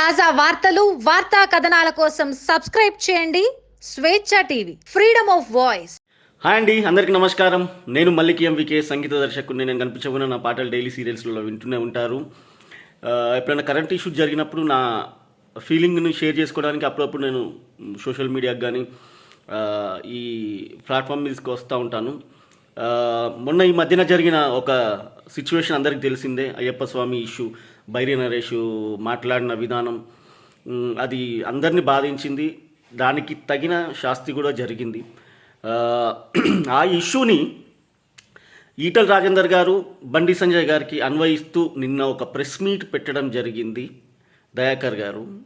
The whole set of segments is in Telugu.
తాజా వార్తలు వార్తా కథనాల కోసం సబ్స్క్రైబ్ చేయండి. Swechha TV freedom of voice. Hi అండి అందరికీ నమస్కారం. నేను మల్లికి ఎంవికే సంగీత దర్శకుడిని. నేను కనిపించబోయిన నా పాటలు డైలీ సీరియల్స్లో వింటూనే ఉంటారు. ఎప్పుడైనా కరెంట్ ఇష్యూ జరిగినప్పుడు నా ఫీలింగ్ని షేర్ చేసుకోవడానికి అప్పుడప్పుడు నేను సోషల్ మీడియాకి కానీ ఈ ప్లాట్ఫామ్ మీదకి వస్తూ ఉంటాను. మొన్న ఈ మధ్యన జరిగిన ఒక సిచ్యువేషన్ అందరికి తెలిసిందే. అయ్యప్ప స్వామి ఇష్యూ. బైరి నరేష్ మాట్లాడిన విధానం అది అందరినీ బాధించింది. దానికి తగిన శాస్తి కూడా జరిగింది. ఆ, ఆ ఇష్యూని ఈటల రాజేందర్ గారు బండి సంజయ్ గారికి అన్వయిస్తూ నిన్న ఒక ప్రెస్ మీట్ పెట్టడం జరిగింది దయాకర్ గారు.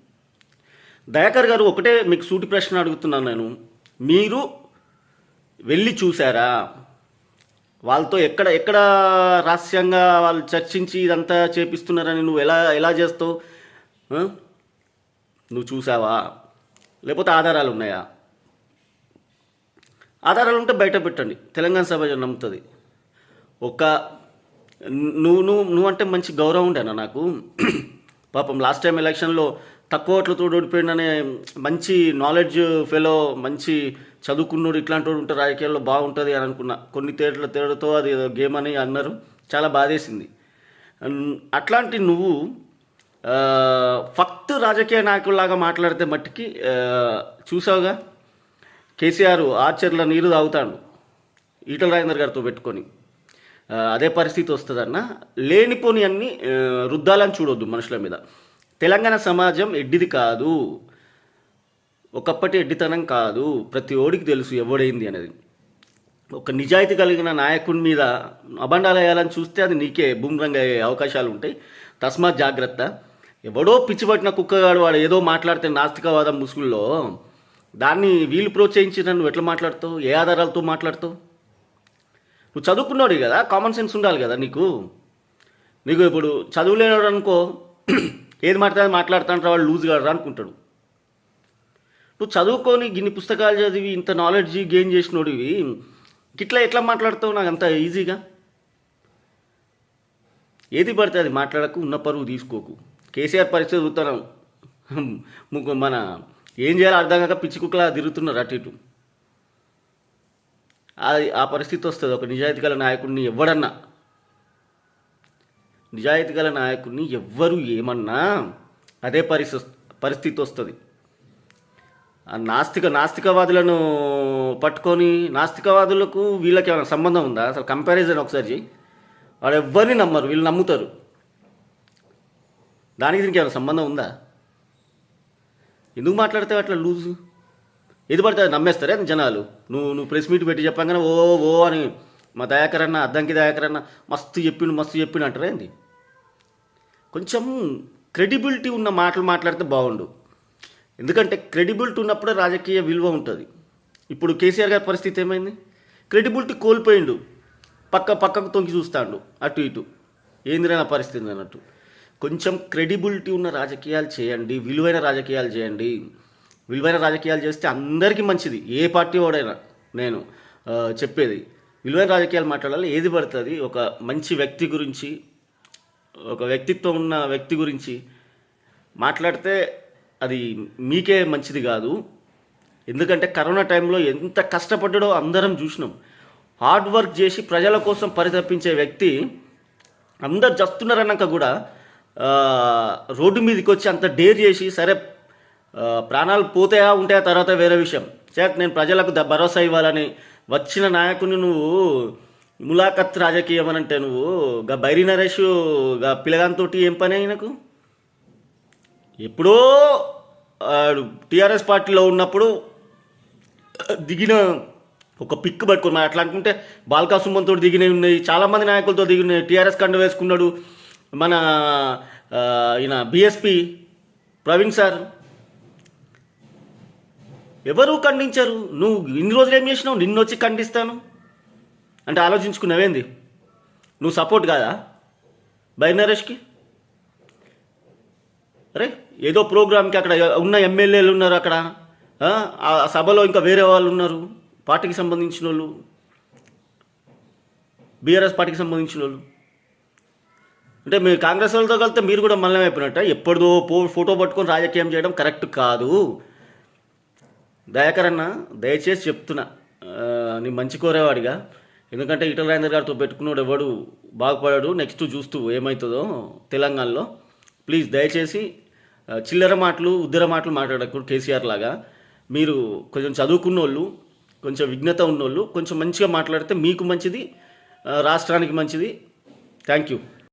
దయాకర్ గారు ఒకటే మీకు సూటి ప్రశ్న అడుగుతున్నాను నేను. మీరు వెళ్ళి చూసారా? వాళ్ళతో ఎక్కడ ఎక్కడ రహస్యంగా వాళ్ళు చర్చించి ఇదంతా చేపిస్తున్నారని నువ్వు ఎలా ఎలా చేస్తావు? నువ్వు చూసావా? లేకపోతే ఆధారాలు ఉన్నాయా? ఆధారాలు ఉంటే బయట పెట్టండి. తెలంగాణ సభ నమ్ముతుంది. ఒక నువ్వు నువ్వు నువ్వు అంటే మంచి గౌరవం ఉండేనా నాకు? పాపం లాస్ట్ టైం ఎలక్షన్లో తక్కువ ఓట్లతో ఓడిపోయిందనే మంచి నాలెడ్జ్ ఫెలో మంచి చదువుకున్నోడు ఇట్లాంటి వాడు ఉంటే రాజకీయాల్లో బాగుంటుంది అని అనుకున్నా. కొన్ని తేటల తేడాతో అది ఏదో గేమ్ అని అన్నారు. చాలా బాధేసింది. అట్లాంటి నువ్వు ఫక్త్ రాజకీయ నాయకుల్లాగా మాట్లాడితే మట్టికి చూసావుగా? కేసీఆర్ ఆర్చర్ల నీరు తాగుతాడు. ఈటల రాజేందర్ గారితో పెట్టుకొని. అదే పరిస్థితి వస్తుందన్న. లేనిపోని అన్ని రుద్దాలని చూడొద్దు మనుషుల మీద. తెలంగాణ సమాజం ఎడ్డిది కాదు. ఒకప్పటి ఎడ్డితనం కాదు ప్రతి ఓడికి తెలుసు ఎవడైంది అనేది. ఒక నిజాయితీ కలిగిన నాయకుడి మీద అబండాలు వేయాలని చూస్తే అది నీకే బూమరంగా అయ్యే అవకాశాలు ఉంటాయి. తస్మాత్ జాగ్రత్త. ఎవడో పిచ్చిపట్టిన కుక్కగాడు వాడు ఏదో మాట్లాడితే నాస్తికవాదం ముసుగుల్లో దాన్ని వీళ్ళు ప్రోత్సహించిన నువ్వు ఎట్లా మాట్లాడతావు? ఏ ఆధారాలతో మాట్లాడతావు? నువ్వు చదువుకున్నాడు కదా కామన్ సెన్స్ ఉండాలి కదా నీకు. నీకు ఇప్పుడు చదువులేనాడు అనుకో ఏది మాట్లాడితే మాట్లాడుతుంటారు వాడు లూజ్ కాడరా అనుకుంటాడు నువ్వు చదువుకొని గిన్ని పుస్తకాలు చదివి ఇంత నాలెడ్జ్ గెయిన్ చేసినోడివి ఇట్లా ఎట్లా మాట్లాడతావు నాకు అంత ఈజీగా ఏది పడితే అది మాట్లాడకు ఉన్న పరువు తీసుకోకు. కేసీఆర్ పరిస్థితి చూస్తున్నాం ముగ్గు మన ఏం చేయాలో అర్థం కాక పిచ్చి కుక్కలా తిరుగుతున్నారు అటు ఇటు. అది ఆ పరిస్థితి వస్తుంది. ఒక నిజాయితీ గల నాయకుడిని ఎవడన్నా నిజాయితీ గల నాయకుడిని ఎవ్వరు ఏమన్నా అదే పరిస్థితి పరిస్థితి వస్తుంది. నాస్తిక నాస్తికవాదులను పట్టుకొని నాస్తికవాదులకు వీళ్ళకి ఏమైనా సంబంధం ఉందా? అసలు కంపారిజన్ ఒకసారి చేయి వాడు ఎవరిని నమ్మరు వీళ్ళు నమ్ముతారు. దానికి దీనికి ఏమైనా సంబంధం ఉందా? ఎందుకు మాట్లాడితే అట్లా లూజు? ఏది పడితే అది నమ్మేస్తారే జనాలు? నువ్వు నువ్వు ప్రెస్ మీట్ పెట్టి చెప్పగానే ఓ ఓ అని మా దయాకరన్న అద్దంకి దయాకరన్న మస్తు చెప్పిండు మస్తు చెప్పిండు అంటారా ఏంది? కొంచెం క్రెడిబిలిటీ ఉన్న మాటలు మాట్లాడితే బాగుండు. ఎందుకంటే క్రెడిబిలిటీ ఉన్నప్పుడే రాజకీయ విలువ ఉంటుంది. ఇప్పుడు కేసీఆర్ గారి పరిస్థితి ఏమైంది? క్రెడిబిలిటీ కోల్పోయిండు. పక్క పక్కకు తొంగి చూస్తాడు. అటు ఇటు. ఏందిరైనా పరిస్థితి అన్నట్టు. కొంచెం క్రెడిబిలిటీ ఉన్న రాజకీయాలు చేయండి. విలువైన రాజకీయాలు చేయండి. విలువైన రాజకీయాలు చేస్తే అందరికీ మంచిది. ఏ పార్టీ వాడైనా నేను చెప్పేది. విలువైన రాజకీయాలు మాట్లాడాలి. ఏది పడుతుంది? ఒక మంచి వ్యక్తి గురించి ఒక వ్యక్తిత్వం ఉన్న వ్యక్తి గురించి మాట్లాడితే అది మీకే మంచిది కాదు. ఎందుకంటే కరోనా టైంలో ఎంత కష్టపడ్డాడో అందరం చూసినాం. హార్డ్ వర్క్ చేసి ప్రజల కోసం పరితపించే వ్యక్తి అందరు చస్తున్నారన్నాక కూడా రోడ్డు మీదకి వచ్చి అంత డేర్ చేసి సరే ప్రాణాలు పోతాయా ఉంటాయా తర్వాత వేరే విషయం. చేత నేను ప్రజలకు ద- భరోసా ఇవ్వాలని వచ్చిన నాయకుని నువ్వు ములాఖత్ రాజకీయం అని అంటే నువ్వు గా బైరి నరేష్గా పిల్లగాంతో ఏం పని అయినకు ఎప్పుడో టీఆర్ఎస్ పార్టీలో ఉన్నప్పుడు దిగిన ఒక పిక్ పట్టుకుని మరి అట్లా అనుకుంటే బాల్కా సుమన్తో దిగినవి ఉన్నాయి చాలామంది నాయకులతో దిగినాయి టీఆర్ఎస్ కండ వేసుకున్నాడు మన ఈయన బిఎస్పి ప్రవీణ్ సార్. ఎవరు ఖండించారు? నువ్వు ఇన్ని రోజులు ఏం చేసినావు? నిన్ను వచ్చి ఖండిస్తాను. అంటే ఆలోచించుకున్నావేంది? నువ్వు సపోర్ట్ కాదా? బై నరేష్కి? అరే ఏదో ప్రోగ్రామ్కి అక్కడ ఉన్న ఎమ్మెల్యేలు ఉన్నారు అక్కడ. ఆ, సభలో ఇంకా వేరే వాళ్ళు ఉన్నారు. పార్టీకి సంబంధించిన వాళ్ళు. బీఆర్ఎస్ పార్టీకి సంబంధించిన వాళ్ళు. అంటే మీరు కాంగ్రెస్ వాళ్ళతో కలిస్తే మీరు కూడా మళ్ళీ అయిపోయినట్ట. ఎప్పుడుదో పో ఫోటో పట్టుకొని రాజకీయం చేయడం కరెక్ట్ కాదు. దయాకరన్న దయచేసి చెప్తున్నా. నేను నీ మంచి కోరేవాడిగా. ఎందుకంటే ఇటల్ రాజేందర్ గారితో పెట్టుకున్నాడు ఎవడు బాగుపడాడు. నెక్స్ట్ చూస్తూ ఏమవుతుందో తెలంగాణలో. ప్లీజ్ దయచేసి చిల్లర మాటలు ఉద్దర మాటలు మాట్లాడకూడదు కేసీఆర్ లాగా. మీరు కొంచెం చదువుకున్న వాళ్ళు కొంచెం విఘ్నత ఉన్నోళ్ళు కొంచెం మంచిగా మాట్లాడితే మీకు మంచిది రాష్ట్రానికి మంచిది. Thank you